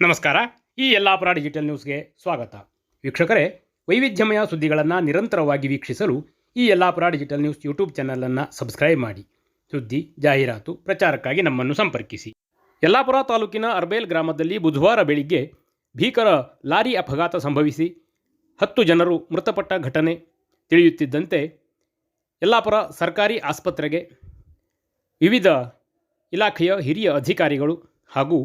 ನಮಸ್ಕಾರ. ಈ ಯಲ್ಲಾಪುರ ಡಿಜಿಟಲ್ ನ್ಯೂಸ್ಗೆ ಸ್ವಾಗತ. ವೀಕ್ಷಕರೇ, ವೈವಿಧ್ಯಮಯ ಸುದ್ದಿಗಳನ್ನು ನಿರಂತರವಾಗಿ ವೀಕ್ಷಿಸಲು ಈ ಯಲ್ಲಾಪುರ ಡಿಜಿಟಲ್ ನ್ಯೂಸ್ ಯೂಟ್ಯೂಬ್ ಚಾನಲನ್ನು ಸಬ್ಸ್ಕ್ರೈಬ್ ಮಾಡಿ. ಸುದ್ದಿ, ಜಾಹೀರಾತು, ಪ್ರಚಾರಕ್ಕಾಗಿ ನಮ್ಮನ್ನು ಸಂಪರ್ಕಿಸಿ. ಯಲ್ಲಾಪುರ ತಾಲೂಕಿನ ಅರ್ಬೇಲ್ ಗ್ರಾಮದಲ್ಲಿ ಬುಧವಾರ ಬೆಳಿಗ್ಗೆ ಭೀಕರ ಲಾರಿ ಅಪಘಾತ ಸಂಭವಿಸಿ ಹತ್ತು ಜನರು ಮೃತಪಟ್ಟ ಘಟನೆ ತಿಳಿಯುತ್ತಿದ್ದಂತೆ ಯಲ್ಲಾಪುರ ಸರ್ಕಾರಿ ಆಸ್ಪತ್ರೆಗೆ ವಿವಿಧ ಇಲಾಖೆಯ ಹಿರಿಯ ಅಧಿಕಾರಿಗಳು ಹಾಗೂ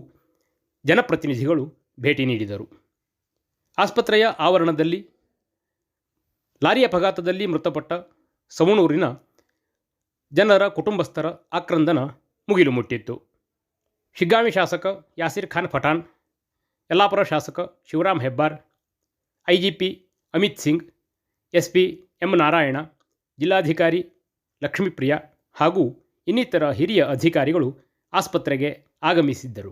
ಜನಪ್ರತಿನಿಧಿಗಳು ಭೇಟಿ ನೀಡಿದರು. ಆಸ್ಪತ್ರೆಯ ಆವರಣದಲ್ಲಿ ಲಾರಿ ಅಪಘಾತದಲ್ಲಿ ಮೃತಪಟ್ಟ ಸವಣೂರಿನ ಜನರ ಕುಟುಂಬಸ್ಥರ ಆಕ್ರಂದನ ಮುಗಿಲು ಮುಟ್ಟಿತ್ತು. ಶಿಗ್ಗಾಮಿ ಶಾಸಕ ಯಾಸಿರ್ ಖಾನ್ ಪಠಾಣ್, ಯಲ್ಲಾಪುರ ಶಾಸಕ Shivaram Hebbar I G P Amit Singh S P M Narayana, ಜಿಲ್ಲಾಧಿಕಾರಿ ಲಕ್ಷ್ಮೀಪ್ರಿಯ ಹಾಗೂ ಇನ್ನಿತರ ಹಿರಿಯ ಅಧಿಕಾರಿಗಳು ಆಸ್ಪತ್ರೆಗೆ ಆಗಮಿಸಿದ್ದರು.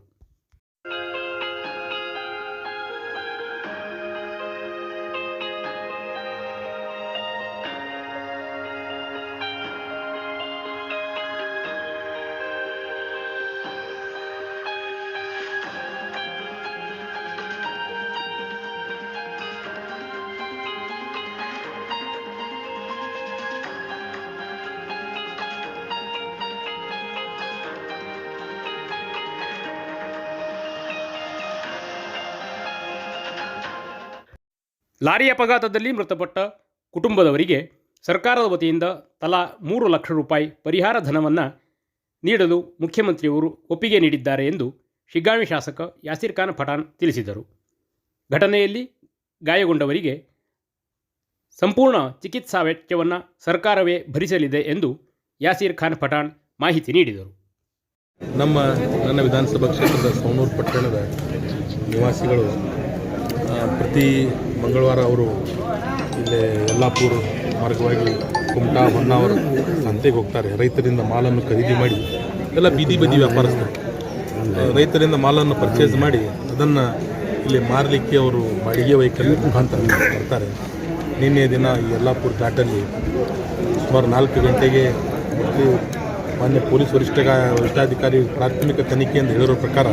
ಲಾರಿ ಅಪಘಾತದಲ್ಲಿ ಮೃತಪಟ್ಟ ಕುಟುಂಬದವರಿಗೆ ಸರ್ಕಾರದ ವತಿಯಿಂದ ತಲಾ ಮೂರು ಲಕ್ಷ ರೂಪಾಯಿ ಪರಿಹಾರ ಧನವನ್ನು ನೀಡಲು ಮುಖ್ಯಮಂತ್ರಿಯವರು ಒಪ್ಪಿಗೆ ನೀಡಿದ್ದಾರೆ ಎಂದು ಶಿಗ್ಗಾಂವಿ ಶಾಸಕ ಯಾಸಿರ್ ಖಾನ್ ಪಠಾಣ್ ತಿಳಿಸಿದರು. ಘಟನೆಯಲ್ಲಿ ಗಾಯಗೊಂಡವರಿಗೆ ಸಂಪೂರ್ಣ ಚಿಕಿತ್ಸಾ ವೆಚ್ಚವನ್ನು ಸರ್ಕಾರವೇ ಭರಿಸಲಿದೆ ಎಂದು ಯಾಸಿರ್ ಖಾನ್ ಪಠಾಣ್ ಮಾಹಿತಿ ನೀಡಿದರು. ನಮ್ಮ ನನ್ನ ವಿಧಾನಸಭಾ ಕ್ಷೇತ್ರದ ಸವಣೂರು ಪಟ್ಟಣದ ನಿವಾಸಿಗಳು ಪ್ರತಿ ಮಂಗಳವಾರ ಅವರು ಇಲ್ಲೇ ಯಲ್ಲಾಪುರ ಮಾರ್ಗವಾಗಿ ಕುಮಟಾ, ಹೊನ್ನಾವರ ಸಂತೆಗೆ ಹೋಗ್ತಾರೆ. ರೈತರಿಂದ ಮಾಲನ್ನು ಖರೀದಿ ಮಾಡಿ ಎಲ್ಲ ಬೀದಿ ಬದಿ ವ್ಯಾಪಾರಸ್ಥರು. ರೈತರಿಂದ ಮಾಲನ್ನು ಪರ್ಚೇಸ್ ಮಾಡಿ ಅದನ್ನು ಇಲ್ಲಿ ಮಾರಲಿಕ್ಕೆ ಅವರು ಬಾಡಿಗೆ ವೆಹಿಕಲ್ ಮುಖಾಂತರ ಬರ್ತಾರೆ ನಿನ್ನೆ ದಿನ ಈ ಯಲ್ಲಾಪುರ ಘಾಟಲ್ಲಿ ಸುಮಾರು ನಾಲ್ಕು ಗಂಟೆಗೆ ಮಾನ್ಯ ಪೊಲೀಸ್ ವರಿಷ್ಠ ವರಿಷ್ಠಾಧಿಕಾರಿ ಪ್ರಾಥಮಿಕ ಅಂತ ಹೇಳಿರೋ ಪ್ರಕಾರ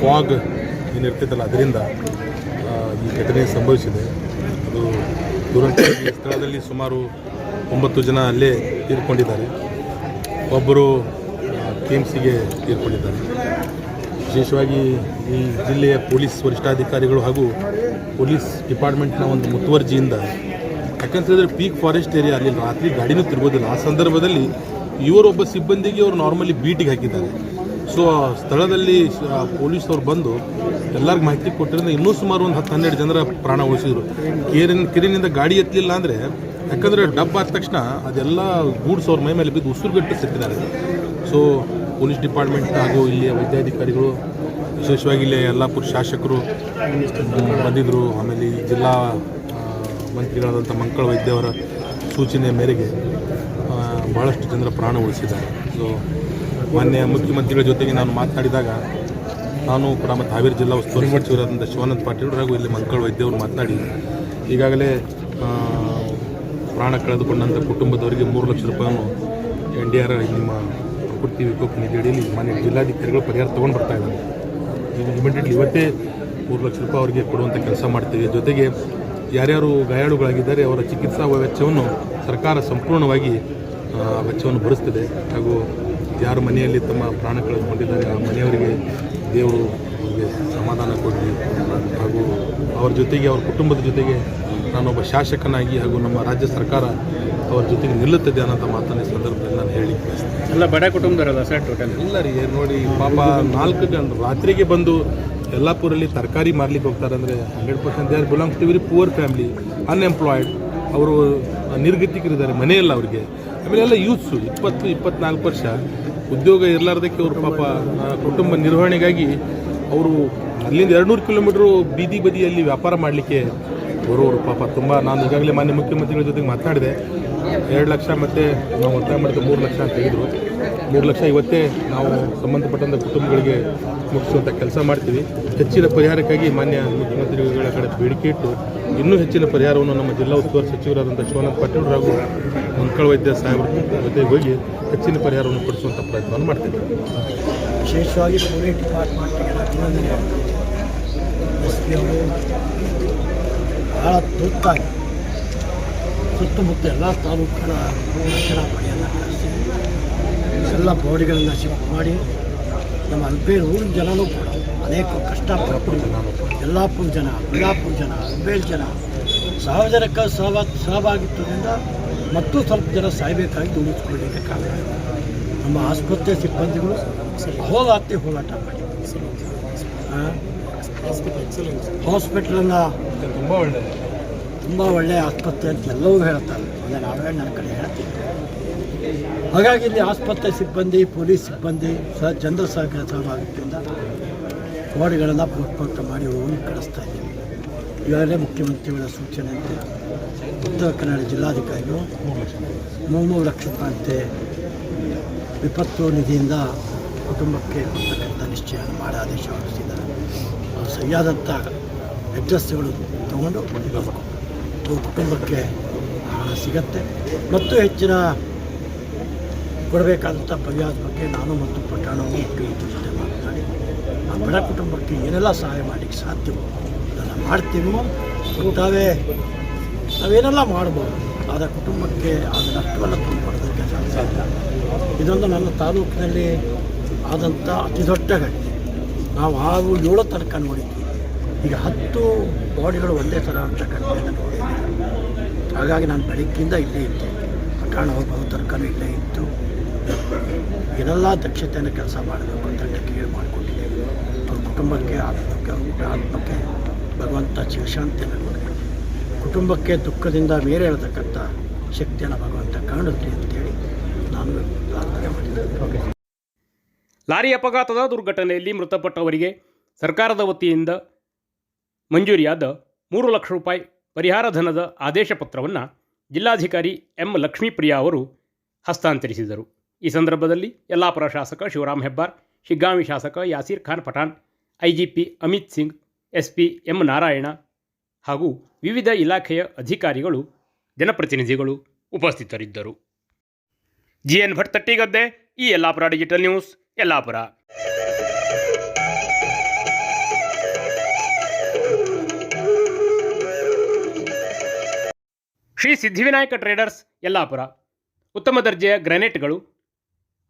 ಫಾಗ್ ಏನಿರ್ತೈತಲ್ಲ, ಅದರಿಂದ ಘಟನೆ ಸಂಭವಿಸಿದೆ. ಅದು ದುರಂತ ಸ್ಥಳದಲ್ಲಿ ಸುಮಾರು ಒಂಬತ್ತು ಜನ ಅಲ್ಲೇ ತೀರ್ಕೊಂಡಿದ್ದಾರೆ. ಒಬ್ಬರು ಕೆ ಎಂ ಸಿಗೆ ತೀರ್ಕೊಂಡಿದ್ದಾರೆ. ವಿಶೇಷವಾಗಿ ಈ ಜಿಲ್ಲೆಯ ಪೊಲೀಸ್ ವರಿಷ್ಠಾಧಿಕಾರಿಗಳು ಹಾಗೂ ಪೊಲೀಸ್ ಡಿಪಾರ್ಟ್ಮೆಂಟ್ನ ಒಂದು ಮುತುವರ್ಜಿಯಿಂದ ಯಾಕಂತಂದರೆ ಪೀಕ್ ಫಾರೆಸ್ಟ್ ಏರಿಯಾ, ಅಲ್ಲಿ ರಾತ್ರಿ ಗಾಡಿನೂ ತಿರುಗೋದಿಲ್ಲ ಆ ಸಂದರ್ಭದಲ್ಲಿ ಇವರೊಬ್ಬ ಸಿಬ್ಬಂದಿಗೆ ಅವರು ನಾರ್ಮಲಿ ಬೀಟಿಗೆ ಹಾಕಿದ್ದಾರೆ. ಸೊ ಸ್ಥಳದಲ್ಲಿ ಪೊಲೀಸ್ನವ್ರು ಬಂದು ಎಲ್ಲರಿಗೂ ಮಾಹಿತಿ ಕೊಟ್ಟಿರಿಂದ ಇನ್ನೂ ಸುಮಾರು ಒಂದು ಹತ್ತು ಹನ್ನೆರಡು ಜನರ ಪ್ರಾಣ ಉಳಿಸಿದ್ರು. ಕೇರಿನ, ಕೆರಿನಿಂದ ಗಾಡಿ ಎತ್ತಲಿಲ್ಲ ಅಂದರೆ ಯಾಕಂದರೆ ಡಬ್ ಆದ ತಕ್ಷಣ ಅದೆಲ್ಲ ಗೂಡ್ಸ್ ಅವ್ರ ಮೈ ಮೇಲೆ ಬಿದ್ದು ಉಸಿರುಗಟ್ಟು ಸಿಕ್ಕಿದ್ದಾರೆ. ಸೊ ಪೊಲೀಸ್ ಡಿಪಾರ್ಟ್ಮೆಂಟ್ ಹಾಗೂ ಇಲ್ಲಿಯ ವೈದ್ಯಾಧಿಕಾರಿಗಳು, ವಿಶೇಷವಾಗಿ ಇಲ್ಲಿ ಯಲ್ಲಾಪುರ ಶಾಸಕರು ಬಂದಿದ್ದರು ಆಮೇಲೆ ಈ ಜಿಲ್ಲಾ ಮಂತ್ರಿಗಳಾದಂಥ ಮಂಕಳ ವೈದ್ಯವರ ಸೂಚನೆ ಮೇರೆಗೆ ಭಾಳಷ್ಟು ಜನರ ಪ್ರಾಣ ಉಳಿಸಿದ್ದಾರೆ. ಸೊ ಮಾನ್ಯ ಮುಖ್ಯಮಂತ್ರಿಗಳ ಜೊತೆಗೆ ನಾನು ಮಾತನಾಡಿದಾಗ, ನಾನು ಕೂಡ ಮತ್ತು ಹಾವೇರಿ ಜಿಲ್ಲಾ ಉಸ್ತುವಾರಿ ಸಚಿವರಾದಂಥ ಶಿವಾನಂದ ಪಾಟೀಲ್ ಹಾಗೂ ಇಲ್ಲಿ ಮಂಕಳ ವೈದ್ಯವರು ಮಾತನಾಡಿ, ಈಗಾಗಲೇ ಪ್ರಾಣ ಕಳೆದುಕೊಂಡಂಥ ಕುಟುಂಬದವರಿಗೆ ಮೂರು ಲಕ್ಷ ರೂಪಾಯಿಯನ್ನು ಎನ್ ಡಿ ಆರ್ ನಿಮ್ಮ ಪ್ರಕೃತಿ ವಿಕೋಪ ನಿಧಿಯಡಿಯಲ್ಲಿ ಮಾನ್ಯ ಜಿಲ್ಲಾಧಿಕಾರಿಗಳು ಪರಿಹಾರ ತೊಗೊಂಡು ಬರ್ತಾ ಇದ್ದಾರೆ. ಇಮಿಡಿಯೇಟ್ಲಿ ಇವತ್ತೇ ಮೂರು ಲಕ್ಷ ರೂಪಾಯಿ ಅವರಿಗೆ ಕೊಡುವಂಥ ಕೆಲಸ ಮಾಡ್ತೀವಿ ಜೊತೆಗೆ ಯಾರ್ಯಾರು ಗಾಯಾಳುಗಳಾಗಿದ್ದಾರೆ, ಅವರ ಚಿಕಿತ್ಸಾ ವೆಚ್ಚವನ್ನು ಸರ್ಕಾರ ಸಂಪೂರ್ಣವಾಗಿ ವೆಚ್ಚವನ್ನು ಭರಿಸ್ತಿದೆ ಹಾಗೂ ಯಾರ ಮನೆಯಲ್ಲಿ ತಮ್ಮ ಪ್ರಾಣ ಕಳೆದುಕೊಂಡಿದ್ದಾರೆ ಆ ಮನೆಯವರಿಗೆ ದೇವರು ಅವರಿಗೆ ಸಮಾಧಾನ ಕೊಡಲಿ. ಹಾಗೂ ಅವ್ರ ಜೊತೆಗೆ ಅವ್ರ ಕುಟುಂಬದ ಜೊತೆಗೆ ನಾನೊಬ್ಬ ಶಾಸಕನಾಗಿ ಹಾಗೂ ನಮ್ಮ ರಾಜ್ಯ ಸರ್ಕಾರ ಅವ್ರ ಜೊತೆಗೆ ನಿಲ್ಲುತ್ತದೆ ಅನ್ನೋಂಥ ಮಾತನ್ನ ಈ ಸಂದರ್ಭದಲ್ಲಿ ನಾನು ಹೇಳಿ ಎಲ್ಲ ಬಡ ಕುಟುಂಬದವರಲ್ಲ ಸರ್ ಟೋಟಲ್ ಇಲ್ಲ ರೀ ನೋಡಿ ಪಾಪ ನಾಲ್ಕು ಗಂಟೆ ರಾತ್ರಿಗೆ ಬಂದು ಯಲ್ಲಾಪುರಲ್ಲಿ ತರಕಾರಿ ಮಾರ್ಲಿಕ್ಕೆ ಹೋಗ್ತಾರೆ ಅಂದರೆ hundred percent they are belongs to very poor family unemployed ಅವರು ನಿರ್ಗತಿಕರಿದ್ದಾರೆ ಮನೆಯಲ್ಲ ಅವರಿಗೆ. ಆಮೇಲೆ ಎಲ್ಲ ಯೂತ್ಸು, ಇಪ್ಪತ್ತು, ಇಪ್ಪತ್ನಾಲ್ಕು ವರ್ಷ, ಉದ್ಯೋಗ ಇರಲಾರ್ದಕ್ಕೆ ಅವರು ಪಾಪ ಕುಟುಂಬ ನಿರ್ವಹಣೆಗಾಗಿ ಅವರು ಅಲ್ಲಿಂದ ಎರಡುನೂರು ಕಿಲೋಮೀಟ್ರು ಬೀದಿ ಬದಿಯಲ್ಲಿ ವ್ಯಾಪಾರ ಮಾಡಲಿಕ್ಕೆ ಬರೋರು ಪಾಪ ತುಂಬ, ನಾನು ಈಗಾಗಲೇ ಮಾನ್ಯ ಮುಖ್ಯಮಂತ್ರಿಗಳ ಜೊತೆಗೆ ಮಾತನಾಡಿದೆ. ಎರಡು ಲಕ್ಷ ಮತ್ತು ನಾವು ಒತ್ತಾಯ ಮಾಡಿದ ಮೂರು ಲಕ್ಷ ಅಂತ ಹೇಳಿದರು. ಮೂರು ಲಕ್ಷ ಇವತ್ತೇ ನಾವು ಸಂಬಂಧಪಟ್ಟಂಥ ಕುಟುಂಬಗಳಿಗೆ ಮುಗಿಸುವಂಥ ಕೆಲಸ ಮಾಡ್ತೀವಿ. ಹೆಚ್ಚಿನ ಪರಿಹಾರಕ್ಕಾಗಿ ಮಾನ್ಯ ಮುಖ್ಯಮಂತ್ರಿಗಳ ಕಡೆ ಬೇಡಿಕೆ ಇಟ್ಟು, ಇನ್ನೂ ಹೆಚ್ಚಿನ ಪರಿಹಾರವನ್ನು ನಮ್ಮ ಜಿಲ್ಲಾ ಉಸ್ತುವಾರಿ ಸಚಿವರಾದಂಥ ಶಿವಾನಂದ ಪಾಟೀಲ್ ಹಾಗೂ ಮಂಕಳ ವೈದ್ಯ ಸಾಹೇಬರ ಜೊತೆಗೆ ಹೋಗಿ ಹೆಚ್ಚಿನ ಪರಿಹಾರವನ್ನು ಕೊಡಿಸುವಂಥ ಪ್ರಯತ್ನವನ್ನು ಮಾಡ್ತೀವಿ. ವಿಶೇಷವಾಗಿ ಪೊಲೀಸ್ ಡಿಪಾರ್ಟ್ಮೆಂಟ್ಗೆ ಭಾಳ ತುರ್ತಾಗಿ, ಸುತ್ತಮುತ್ತ ಎಲ್ಲ ತಾಲೂಕುಗಳ ರಕ್ಷಣಾ ಎಲ್ಲ ಬಾಡಿಗಳನ್ನ ಶಿಫ್ಟ್ ಮಾಡಿ ನಮ್ಮ ಅಲ್ಬೇಲ್ ಊರಿನ ಜನನೂ ಕೂಡ ಅನೇಕ ಕಷ್ಟಪಟ್ಟು ಯಲ್ಲಾಪುರ ಜನ ಬಿಳ್ಳಾಪುರ ಜನ ಅಲ್ಬೇಲ್ ಜನ ಸಾರ್ವಜನಿಕ ಸಹಭಾ ಸಹಭಾಗಿತ್ವದಿಂದ ಮತ್ತು ಸ್ವಲ್ಪ ಜನ ಸಾಯಬೇಕಾಗಿ ಉಳಿಸ್ಕೊಳ್ಳಲಿಕ್ಕೆ ಕಾರಣ. ನಮ್ಮ ಆಸ್ಪತ್ರೆ ಸಿಬ್ಬಂದಿಗಳು ಹೋಲಾತಿ ಹೋರಾಟ ಮಾಡಿ. ಹಾಸ್ಪಿಟ್ಲನ್ನು ತುಂಬ ಒಳ್ಳೆಯ ತುಂಬ ಒಳ್ಳೆಯ ಆಸ್ಪತ್ರೆ ಅಂತ ಎಲ್ಲವೂ ಹೇಳ್ತಾರೆ. ಅದೇ ನಾವೇ ನನ್ನ ಕಡೆ ಹೇಳ್ತೀವಿ ಹಾಗಾಗಿ ಇಲ್ಲಿ ಆಸ್ಪತ್ರೆ ಸಿಬ್ಬಂದಿ, ಪೊಲೀಸ್ ಸಿಬ್ಬಂದಿ ಸಹ ಜನರ ಸಹಕಾರ ಸಹಭಾಗಿತ್ವದಿಂದ ವಾರ್ಡ್ಗಳನ್ನು ಪೋಸ್ಟ್ಮಾರ್ಟಮ್ ಮಾಡಿ ಹೋಗಿ ಕಳಿಸ್ತಾ ಇದ್ದೀವಿ. ಈಗಾಗಲೇ ಮುಖ್ಯಮಂತ್ರಿಗಳ ಸೂಚನೆಯಂತೆ ಉತ್ತರ ಕನ್ನಡ ಜಿಲ್ಲಾಧಿಕಾರಿಗಳು ಮೂರು ಲಕ್ಷ ರೂಪಾಯಿಯಂತೆ ವಿಪತ್ತು ನಿಧಿಯಿಂದ ಕುಟುಂಬಕ್ಕೆ ಕೊಡ್ತಕ್ಕಂಥ ನಿಶ್ಚಯವನ್ನು ಮಾಡಿ ಆದೇಶ ಹೊರಡಿಸಿದ್ದಾರೆ. ಅವರು ಸರಿಯಾದಂಥ ಅಡ್ರೆಸ್ಗಳು ತಗೊಂಡು ಕುಟುಂಬಕ್ಕೆ ಸಿಗತ್ತೆ. ಮತ್ತು ಹೆಚ್ಚಿನ ಕೊಡಬೇಕಾದಂಥ ಪರಿಹಾರದ ಬಗ್ಗೆ ನಾನು ಮತ್ತು ಪಟ್ಟಣವು ಕೈ ಜೊತೆ ಮಾತನಾಡಿ, ಆ ಬಡ ಕುಟುಂಬಕ್ಕೆ ಏನೆಲ್ಲ ಸಹಾಯ ಮಾಡಲಿಕ್ಕೆ ಸಾಧ್ಯವೋ ಅದನ್ನು ಮಾಡ್ತೀವೋ. ಊಟವೇ ನಾವೇನೆಲ್ಲ ಮಾಡ್ಬೋದು. ಆದ ಕುಟುಂಬಕ್ಕೆ ಆದ ನಷ್ಟವನ್ನು ತುಂಬಿಕೊಡೋದಕ್ಕೆ ಸಾಧ್ಯ. ಇದೊಂದು ನನ್ನ ತಾಲೂಕಿನಲ್ಲಿ ಆದಂಥ ಅತಿ ದೊಡ್ಡ ಘಟನೆ. ನಾವು ಆರು ಏಳು ತನಕ ನೋಡಿದ್ವಿ. ಈಗ ಹತ್ತು ಬಾಡಿಗಳು ಒಂದೇ ಥರ ಅಂತ ಘಟನೆಯನ್ನು ನೋಡಿದ್ವಿ. ಹಾಗಾಗಿ ನಾನು ಬೆಳಗ್ಗಿಂದ ಇಲ್ಲೇ ಇದ್ದೆ. ಪಟ್ಟಣ ಹೋಗೋ ತನಕನೂ ಇಲ್ಲೇ ಇತ್ತು. ಏನೆಲ್ಲ ದಕ್ಷತೆಯನ್ನು ಕೆಲಸ ಮಾಡಬೇಕು ಅಂತ ಕೇಳಿ ಮಾಡಿಕೊಂಡಿದ್ದೇವೆ ಅವ್ರ ಕುಟುಂಬಕ್ಕೆ ಆತ್ಮಕ್ಕೆ ಅವ್ರ ಆತ್ಮಕ್ಕೆ ಭಗವಂತ ಶಿವಶಾಂತಿಯನ್ನು ಕೊಡಬೇಕು. ಕುಟುಂಬಕ್ಕೆ ದುಃಖದಿಂದ ಮೇಲೆ ಹೇಳ್ತಕ್ಕಂಥ ಶಕ್ತಿಯನ್ನು ಭಗವಂತ ಕಾಣುತ್ತೆ ಅಂತೇಳಿ ನಾನು ಪ್ರಾರ್ಥನೆ ಮಾಡಿದ್ದೇನೆ. ಲಾರಿ ಅಪಘಾತದ ದುರ್ಘಟನೆಯಲ್ಲಿ ಮೃತಪಟ್ಟವರಿಗೆ ಸರ್ಕಾರದ ವತಿಯಿಂದ ಮಂಜೂರಿಯಾದ ಮೂರು ಲಕ್ಷ ರೂಪಾಯಿ ಪರಿಹಾರ ಧನದ ಆದೇಶ ಪತ್ರವನ್ನು ಜಿಲ್ಲಾಧಿಕಾರಿ ಎಂ ಲಕ್ಷ್ಮೀಪ್ರಿಯಾ ಅವರು ಹಸ್ತಾಂತರಿಸಿದರು. ಈ ಸಂದರ್ಭದಲ್ಲಿ ಯಲ್ಲಾಪುರ ಶಾಸಕ ಶಿವರಾಮ್ ಹೆಬ್ಬಾರ್, ಶಿಗ್ಗಾಂವಿ ಶಾಸಕ Yasir Khan Pathan, IGP Amit Singh, SP M Narayana ಹಾಗೂ ವಿವಿಧ ಇಲಾಖೆಯ ಅಧಿಕಾರಿಗಳು, ಜನಪ್ರತಿನಿಧಿಗಳು ಉಪಸ್ಥಿತರಿದ್ದರು. ಜಿ ಎನ್ ಭಟ್ ತಟ್ಟಿಗದ್ದೆ, ಈ Yellapur digital news, Yellapur. Shri Siddhivinayak traders, Yellapur. ಉತ್ತಮ ದರ್ಜೆಯ ಗ್ರಾನೈಟ್ಗಳು